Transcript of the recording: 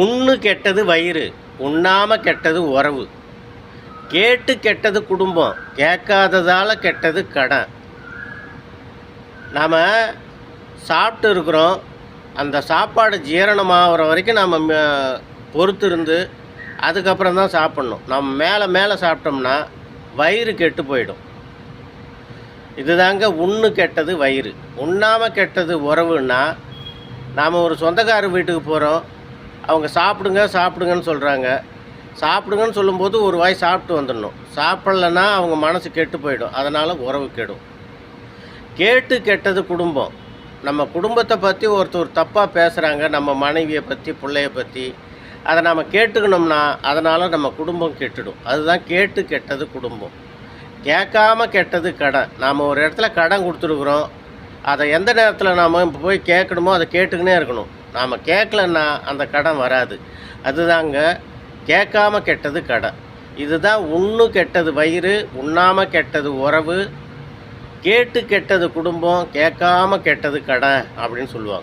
உண்ணு கெட்டது வயிறு உண்ணாமல் கெட்டது உறவு. கேட்டு கெட்டது குடும்பம் கேட்காததால் கெட்டது கடன் நாம் சாப்பிட்டு இருக்கிறோம் அந்த சாப்பாடு ஜீரணமாகிற வரைக்கும் நம்ம பொறுத்து இருந்து அதுக்கப்புறம் தான் சாப்பிட்ணும். நம்ம மேலே மேலே சாப்பிட்டோம்னா வயிறு கெட்டு போயிடும். இதுதாங்க உண்ணு கெட்டது வயிறு. உண்ணாமல் கெட்டது உறவுன்னா நாம் ஒரு சொந்தக்கார வீட்டுக்கு போகிறோம் அவங்க சாப்பிடுங்க சாப்பிடுங்கன்னு சொல்கிறாங்க சாப்பிடுங்கன்னு சொல்லும்போது ஒரு வாய் சாப்பிட்டு வந்துடணும். சாப்பிட்லன்னா அவங்க மனசு கெட்டு போயிடும். அதனால் உறவு கெடும். கேட்டு கெட்டது குடும்பம். நம்ம குடும்பத்தை பற்றி ஒருத்தர் தப்பாக பேசுகிறாங்க நம்ம மனைவியை பற்றி பிள்ளைய பற்றி அதை நம்ம கேட்டுக்கணும்னா அதனால் நம்ம குடும்பம் கெட்டுடும். அதுதான் கேட்டு கெட்டது குடும்பம். கேட்காம கெட்டது கடன். நாம் ஒரு இடத்துல கடன் கொடுத்துருக்குறோம். அதை எந்த நேரத்தில் நாம் இப்போ போய் கேட்கணுமோ அதை கேட்டுக்கினே இருக்கணும். நாம் கேட்கலன்னா அந்த கடன் வராது. அதுதாங்க கேட்காம கெட்டது கடன். இதுதான் உண்ணு கெட்டது வயிறு உண்ணாமல் கெட்டது உறவு கேட்டு கெட்டது குடும்பம் கேட்காம கெட்டது கடன் அப்படின்னு சொல்லுவாங்க.